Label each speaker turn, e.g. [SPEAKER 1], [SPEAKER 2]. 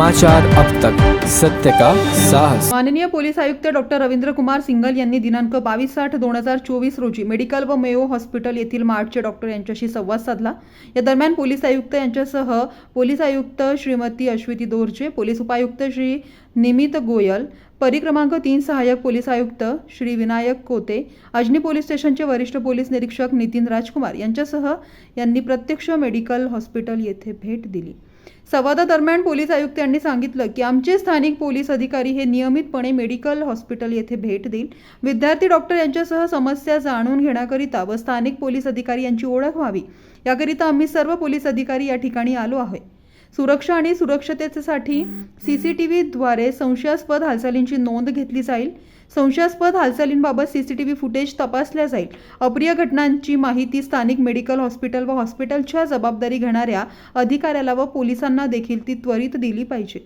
[SPEAKER 1] समाचार अब तक। सत्य का साहस।
[SPEAKER 2] माननीय पोलीस आयुक्त डॉक्टर रवींद्र कुमार सिंगल यांनी दिनांक बावीस आठ दोन हजार चोवीस रोजी मेडिकल व मेयो हॉस्पिटल येथील मार्चचे डॉक्टर यांच्याशी संवाद साधला. या दरम्यान पोलीस आयुक्त यांच्यासह पोलीस आयुक्त श्रीमती अश्विती दोरजे पोलीस उपायुक्त श्री निमित गोयल परिक्रमांक तीन सहाय्यक पोलीस आयुक्त श्री विनायक कोते अजनी पोलीस स्टेशनचे वरिष्ठ पोलीस निरीक्षक नितीन राजकुमार यांच्यासह यांनी प्रत्यक्ष मेडिकल हॉस्पिटल येथे भेट दिली. संवादादरम्यान पोलीस आयुक्त यांनी सांगितलं की आमचे स्थानिक पोलीस अधिकारी हे नियमितपणे मेडिकल हॉस्पिटल येथे भेट देईल. विद्यार्थी डॉक्टर यांच्यासह समस्या जाणून घेण्याकरिता व स्थानिक पोलीस अधिकारी यांची ओळख व्हावी याकरिता आम्ही सर्व पोलीस अधिकारी या ठिकाणी आलो आहे सुरक्षा आणि सुरक्षतेसाठी सीसीटीव्हीद्वारे संशयास्पद हालचालींची नोंद घेतली जाईल. संशयास्पद हालचालींबाबत सीसीटीव्ही फुटेज तपासल्या जाईल. अप्रिय घटनांची माहिती स्थानिक मेडिकल हॉस्पिटल व हॉस्पिटलच्या जबाबदारी घेणाऱ्या अधिकाऱ्याला व पोलिसांना देखील ती त्वरित दिली पाहिजे.